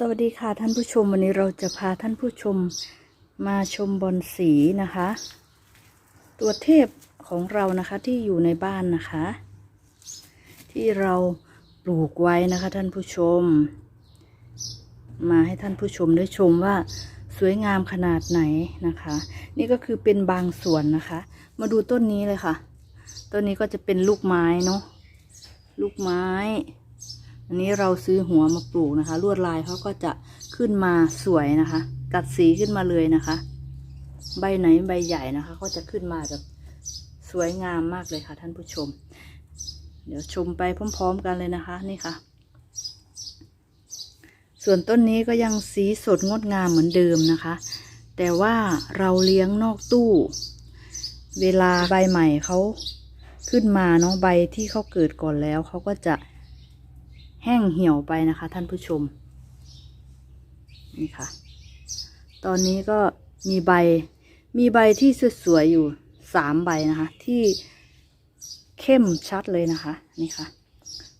สวัสดีค่ะท่านผู้ชมวันนี้เราจะพาท่านผู้ชมมาชมบอลสีนะคะ ตัวเทพของเรานะคะที่อยู่ในบ้านนะคะ ที่เราปลูกไว้นะคะท่านผู้ชม มาให้ท่านผู้ชมได้ชมว่าสวยงามขนาดไหนนะคะ นี่ก็คือเป็นบางส่วนนะคะ มาดูต้นนี้เลยค่ะ ต้นนี้ก็จะเป็นลูกไม้เนาะลูกไม้ อันนี้เราซื้อหัวมาปลูกนะคะ ลวดลายเขาก็จะขึ้นมาสวยนะคะ กัดสีขึ้นมาเลยนะคะ ใบไหนใบใหญ่นะคะ ก็จะขึ้นมาแบบสวยงามมากเลยค่ะ ท่านผู้ชม เดี๋ยวชมไปพร้อม ๆ กันเลยนะคะ นี่ค่ะ ส่วนต้นนี้ก็ยังสีสดงดงามเหมือนเดิมนะคะ แต่ว่าเราเลี้ยงนอกตู้ เวลาใบใหม่เขาขึ้นมาเนาะใบที่เขาเกิดก่อนแล้วเขาก็จะ แห้งเหี่ยวไปนะคะ ท่านผู้ชม นี่ค่ะ ตอนนี้ก็มีใบ มีใบที่สวยๆอยู่สามใบนะคะ ที่เข้มชัดเลยนะคะ นี่ค่ะ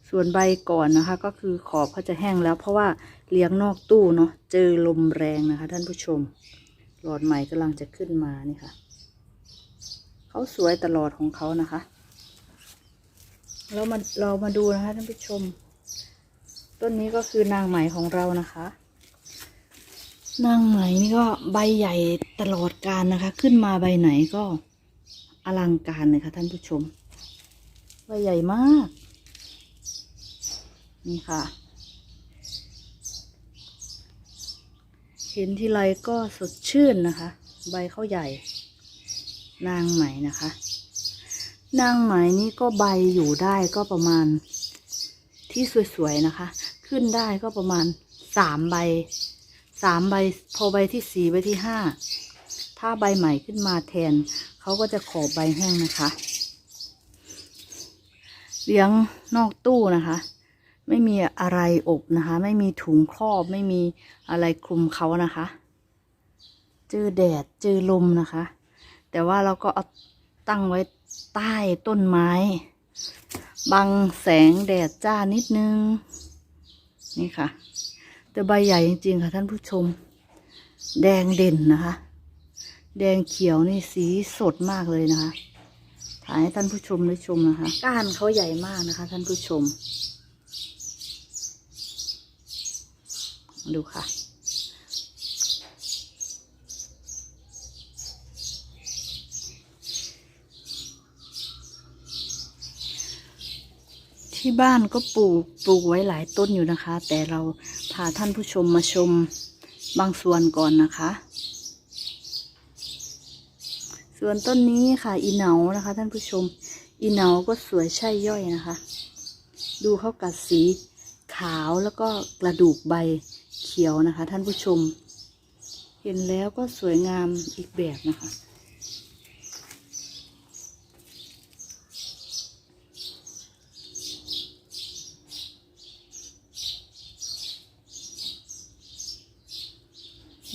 ส่วนใบก่อนนะคะ ก็คือขอบเขาจะแห้งแล้ว เพราะว่าเลี้ยงนอกตู้เนาะเจอลมแรงนะคะ ท่านผู้ชม หลอดใหม่กำลังจะขึ้นมานี่ค่ะเขาสวยตลอดของเขานะคะ เรามาเรามาดูนะคะท่านผู้ชม ต้นนี้ก็คือนางไหมของเรานะคะ นางไหมนี่ก็ใบใหญ่ตลอดการนะคะ ขึ้นมาใบไหนก็อลังการเลยค่ะท่านผู้ชม ใบใหญ่มาก นี่ค่ะ เห็นทีไรก็สดชื่นนะคะ ใบเขาใหญ่ นางไหมนะคะ นางไหมนี่ก็ใบอยู่ได้ก็ประมาณที่สวยๆนะคะ ขึ้นได้ก็ประมาณสามใบสามใบพอใบที่สี่ใบที่ห้าถ้าใบใหม่ขึ้นมาแทนเขาก็จะขอใบแห้งนะคะ เลี้ยงนอกตู้นะคะ ไม่มีอะไรอบนะคะ ไม่มีถุงครอบไม่มีอะไรคลุมเขานะคะเจอแดดเจอลมนะคะ แต่ว่าเราก็เอาตั้งไว้ใต้ต้นไม้ บังแสงแดดจ้านิดนึง นี่ค่ะ แต่ใบใหญ่จริงๆค่ะท่านผู้ชม แดงเด่นนะคะ แดงเขียวนี่สีสดมากเลยนะคะถ่ายให้ท่านผู้ชมได้ชมนะคะ ก้านเขาใหญ่มากนะคะ ท่านผู้ชม ดูค่ะ ที่บ้านก็ปลูกปลูกไว้หลายต้นอยู่นะคะ แต่เราพาท่านผู้ชมมาชมบางส่วนก่อนนะคะ ส่วนต้นนี้ค่ะอีเหนานะคะ ท่านผู้ชม อีเหนาก็สวยใช่ย่อยนะคะ ดูเขากัดสีขาวแล้วก็กระดูกใบเขียวนะคะ ท่านผู้ชม เห็นแล้วก็สวยงามอีกแบบนะคะ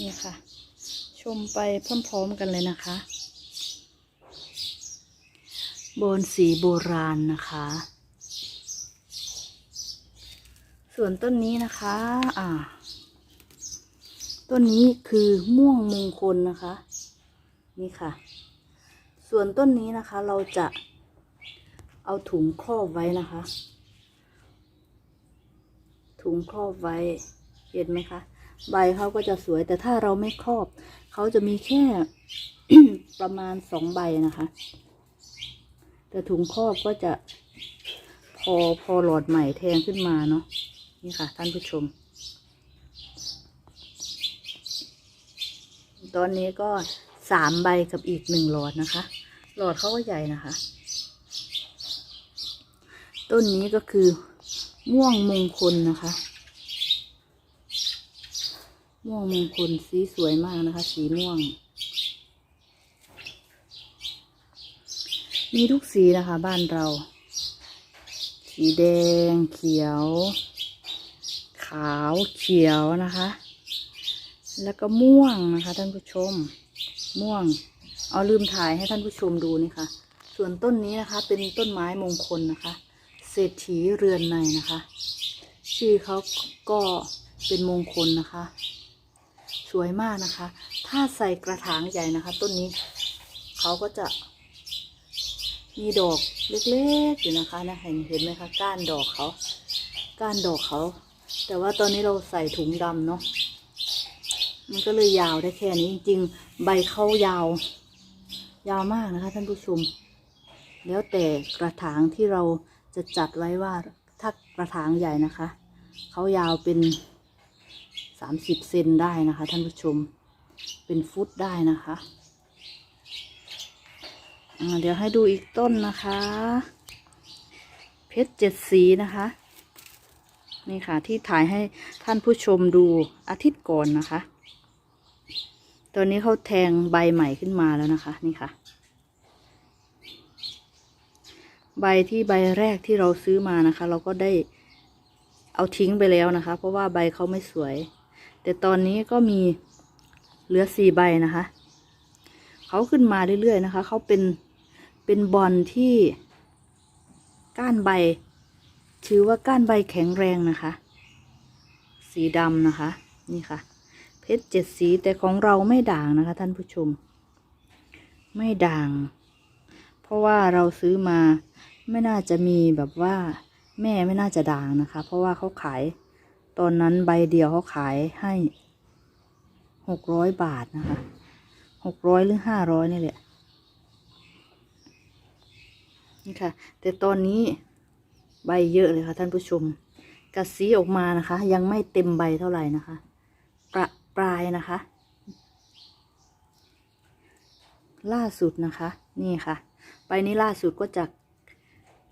นี่ค่ะ ชมไปพร้อมๆกันเลยนะคะ โบนสีโบราณนะคะ ส่วนต้นนี้นะคะ อ่า ต้นนี้คือม่วงมงคลนะคะ นี่ค่ะ ส่วนต้นนี้นะคะเราจะเอาถุงครอบไว้นะคะ ถุงครอบไว้ เห็นไหมคะ ใบเขาก็จะสวย แต่ถ้าเราไม่ครอบ เขาจะมีแค่ประมาณสองใบนะคะ แต่ถุงครอบก็จะพอพอหลอดใหม่แทงขึ้นมาเนาะนี่ค่ะ ท่านผู้ชม ตอนนี้ก็สามใบกับอีกหนึ่งหลอดนะคะ หลอดเขาก็ใหญ่นะคะ ต้นนี้ก็คือม่วงมงคลนะคะ ม่วงมงคลสีสวยมากนะคะ สีม่วง มีทุกสีนะคะ บ้านเรา สีแดง เขียว ขาวเขียวนะคะ แล้วก็ม่วงนะคะ ท่านผู้ชม ม่วง เอาลืมถ่ายให้ท่านผู้ชมดูนี่ค่ะ ส่วนต้นนี้นะคะ เป็นต้นไม้มงคลนะคะ เศรษฐีเรือนในนะคะ ชื่อเขาก็เป็นมงคลนะคะ สวยมากนะคะ ถ้าใส่กระถางใหญ่นะคะ ต้นนี้เขาก็จะมีดอกเล็กๆอยู่นะคะนะเห็นเห็นไหมคะก้านดอกเขาก้านดอกเขา แต่ว่าตอนนี้เราใส่ถุงดำเนาะมันก็เลยยาวได้แค่นี้จริงๆ ใบเขายาว ยาวมากนะคะท่านผู้ชม แล้วแต่กระถางที่เราจะจัดไว้ว่าถ้ากระถางใหญ่นะคะ เขายาวเป็น สามสิบเซนได้นะคะ ท่านผู้ชมเป็นฟุตได้นะคะเดี๋ยวให้ดูอีกต้นนะคะ เพชรเจ็ดสีนะคะ นี่ค่ะที่ถ่ายให้ท่านผู้ชมดูอาทิตย์ก่อนนะคะ ตอนนี้เขาแทงใบใหม่ขึ้นมาแล้วนะคะ นี่ค่ะ ใบที่ใบแรกที่เราซื้อมานะคะ เราก็ได้เอาทิ้งไปแล้วนะคะ เพราะว่าใบเขาไม่สวย แต่ตอนนี้ก็มีเหลือสี่ใบนะคะเขาขึ้นมาเรื่อยๆนะคะเขาเป็นเป็นบอลที่ก้านใบ ถือว่าก้านใบแข็งแรงนะคะ สีดำนะคะ นี่ค่ะ เพชรเจ็ดสีแต่ของเราไม่ด่างนะคะ ท่านผู้ชม ไม่ด่าง เพราะว่าเราซื้อมาไม่น่าจะมีแบบว่า แม่ไม่น่าจะด่างนะคะ เพราะว่าเขาขาย ตอนนั้นใบเดียวเขาขายให้หกร้อยบาทนะคะหกร้อยหรือห้าร้อยนี่แหละนี่ค่ะ แต่ตอนนี้ใบเยอะเลยค่ะท่านผู้ชมกระสีออกมานะคะ ยังไม่เต็มใบเท่าไหร่นะคะประปลายนะคะ ล่าสุดนะคะ นี่ค่ะ ใบนี้ล่าสุดก็จะ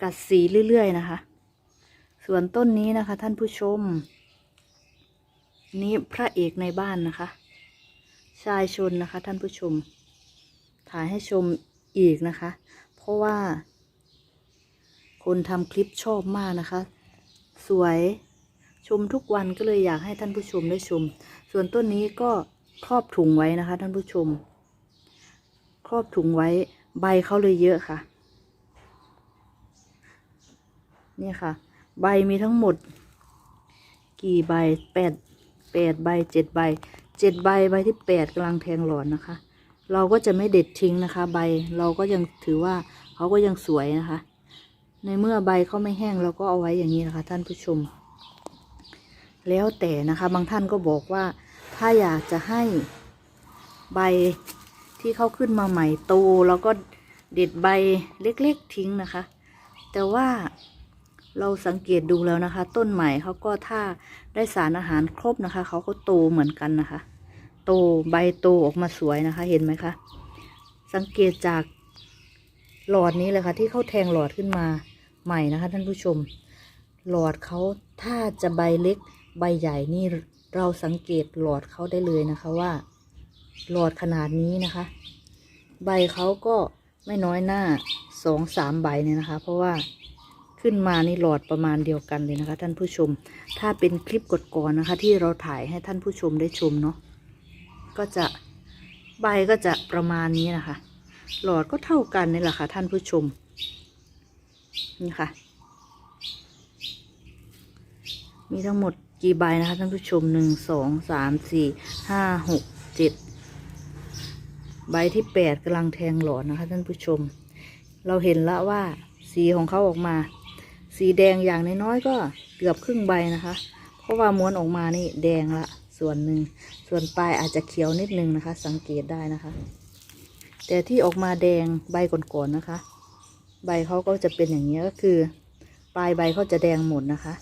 กัดสีเรื่อยๆนะคะ ส่วนต้นนี้นะคะท่านผู้ชม นี่พระเอกในบ้านนะคะ ชายชนนะคะ ท่านผู้ชม ถ่ายให้ชมอีกนะคะ เพราะว่า คนทำคลิปชอบมากนะคะ สวยชมทุกวันก็เลยอยากให้ท่านผู้ชมได้ชม ส่วนต้นนี้ก็ครอบถุงไว้นะคะ ท่านผู้ชม ครอบถุงไว้ใบเขาเลยเยอะค่ะ เนี่ยค่ะ ใบมีทั้งหมด กี่ใบแปด แปดใบเจ็ดใบเจ็ดใบใบที่แปดกำลังแทงหลอนนะคะ เราก็จะไม่เด็ดทิ้งนะคะ ใบเราก็ยังถือว่าเขาก็ยังสวยนะคะ ในเมื่อใบเขาไม่แห้งเราก็เอาไว้อย่างนี้นะคะ ท่านผู้ชม แล้วแต่นะคะ บางท่านก็บอกว่า ถ้าอยากจะให้ใบที่เขาขึ้นมาใหม่โตแล้วก็เด็ดใบเล็ก ๆ ทิ้งนะคะ แต่ว่า เราสังเกตดูแล้วนะคะ ต้นใหม่เขาก็ถ้าได้สารอาหารครบนะคะเขาก็โตเหมือนกันนะคะ โตใบโตออกมาสวยนะคะ เห็นไหมคะสังเกตจากหลอดนี้เลยค่ะ ที่เขาแทงหลอดขึ้นมาใหม่นะคะ ท่านผู้ชม หลอดเขาถ้าจะใบเล็กใบใหญ่นี่เราสังเกตหลอดเขาได้เลยนะคะว่า หลอดขนาดนี้นะคะ ใบเขาก็ไม่น้อยหน้าสองสามใบเนี่ยนะคะ เพราะว่า ขึ้นมานี่หลอดประมาณเดียวกันเลยนะคะ ท่านผู้ชม ถ้าเป็นคลิปกดก่อนนะคะ ที่เราถ่ายให้ท่านผู้ชมได้ชมเนาะก็จะใบก็จะประมาณนี้นะคะ หลอดก็เท่ากันนี่แหละค่ะ ท่านผู้ชมนี่ค่ะ มีทั้งหมดกี่ใบนะคะ ท่านผู้ชมหนึ่งสองสามสี่ห้าหกเจ็ดใบที่แปดกำลังแทงหลอดนะคะ ท่านผู้ชม เราเห็นแล้วว่าสีของเขาออกมา สีแดงอย่างน้อยๆก็เกือบครึ่งใบนะคะ เพราะว่าม้วนออกมานี่แดงละส่วนหนึ่ง ส่วนปลายอาจจะเขียวนิดนึงนะคะ สังเกตได้นะคะ แต่ที่ออกมาแดงใบก่อนๆนะคะ ใบเขาก็จะเป็นอย่างนี้ก็คือ ปลายใบเขาจะแดงหมดนะคะ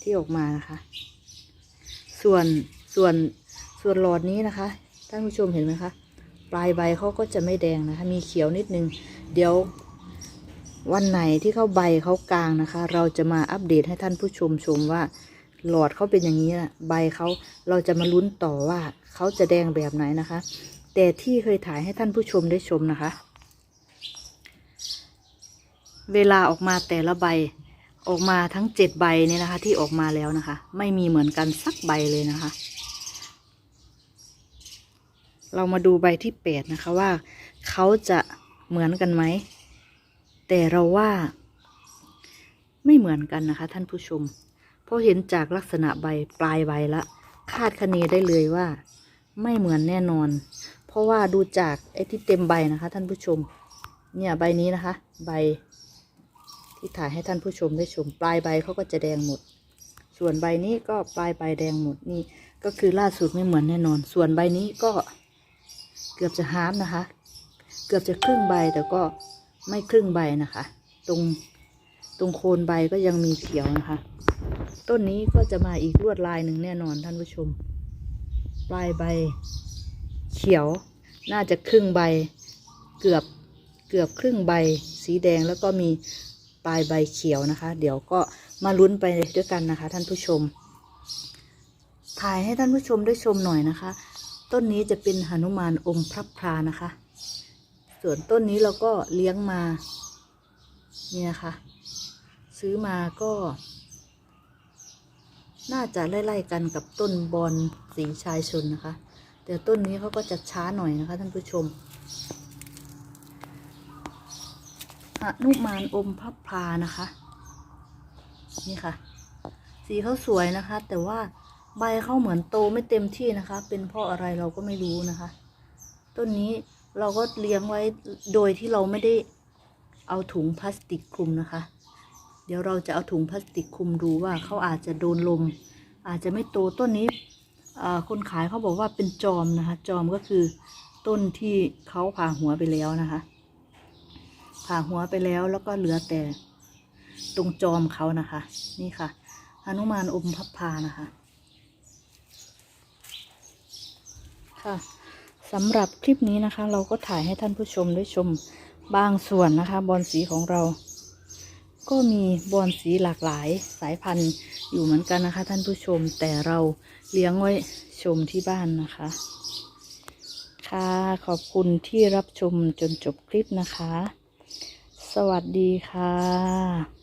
ที่ออกมานะคะ ส่วนส่วนส่วนหลอดนี้นะคะท่านผู้ชมเห็นไหมคะ ปลายใบเขาก็จะไม่แดงนะคะ มีเขียวนิดนึง เดี๋ยว วันไหนที่เขาใบเขากลางนะคะ เราจะมาอัปเดตให้ท่านผู้ชมชมว่า หลอดเขาเป็นอย่างนี้นะใบเขาเราจะมาลุ้นต่อว่าเขาจะแดงแบบไหนนะคะ แต่ที่เคยถ่ายให้ท่านผู้ชมได้ชมนะคะ เวลาออกมาแต่ละใบออกมาทั้งเจ็ดใบเนี่ยนะคะ ที่ออกมาแล้วนะคะ ไม่มีเหมือนกันสักใบเลยนะคะ เรามาดูใบที่แปดนะคะว่าเขาจะเหมือนกันไหม แต่เราว่า ไม่เหมือนกันนะคะ ท่านผู้ชม เพราะเห็นจากลักษณะใบปลายใบละ คาดคะเนได้เลยว่า ไม่เหมือนแน่นอน เพราะว่าดูจากไอ้ที่เต็มใบนะคะ ท่านผู้ชม เนี่ยใบนี้นะคะ ใบ ที่ถ่ายให้ท่านผู้ชมได้ชม ปลายใบเขาก็จะแดงหมด ส่วนใบนี้ก็ปลายใบแดงหมดนี่ก็คือล่าสุดไม่เหมือนแน่นอน ส่วนใบนี้ก็เกือบจะฮาร์ฟนะคะ เกือบจะครึ่งใบแต่ก็ ไม่ครึ่งใบนะคะ ตรงตรงโคนใบก็ยังมีเขียวนะคะ ต้นนี้ก็จะมาอีกลวดลายหนึ่งแน่นอนท่านผู้ชม ปลายใบเขียวน่าจะครึ่งใบ เกือบเกือบครึ่งใบ สีแดงแล้วก็มีปลายใบเขียวนะคะ เดี๋ยวก็มาลุ้นไปด้วยกันนะคะ ท่านผู้ชม ถ่ายให้ท่านผู้ชมได้ชมหน่อยนะคะ ต้นนี้จะเป็นหนุมานอมพระพรานะคะ ส่วนต้นนี้เราก็เลี้ยงมา เนี่ยค่ะซื้อมาก็ น่าจะไล่ๆกันกับต้นบอลสีชายชนนะคะ แต่ต้นนี้เขาก็จะช้าหน่อยนะคะท่านผู้ชมหนุมานอมพับพลานะคะ นี่ค่ะ สีเขาสวยนะคะ แต่ว่าใบเขาเหมือนโตไม่เต็มที่นะคะ เป็นเพราะอะไรเราก็ไม่รู้นะคะ ต้นนี้ เราก็เลี้ยงไว้โดยที่เราไม่ได้เอาถุงพลาสติกคลุมนะคะ เดี๋ยวเราจะเอาถุงพลาสติกคลุมดูว่าเขาอาจจะโดนลม อาจจะไม่โตต้นนี้คนขายเขาบอกว่าเป็นจอมนะคะ จอมก็คือต้นที่เขาผ่าหัวไปแล้วนะคะ ผ่าหัวไปแล้วแล้วก็เหลือแต่ตรงจอมเขานะคะ นี่ค่ะหนุมานอมพับพานะคะ ค่ะ สำหรับคลิปนี้นะคะ เราก็ถ่ายให้ท่านผู้ชมได้ชมบางส่วนนะคะ บอลสีของเรา ก็มีบอลสีหลากหลายสายพันธุ์อยู่เหมือนกันนะคะ ท่านผู้ชมแต่เราเลี้ยงไว้ชมที่บ้านนะคะ ค่ะขอบคุณที่รับชมจนจบคลิปนะคะ สวัสดีค่ะ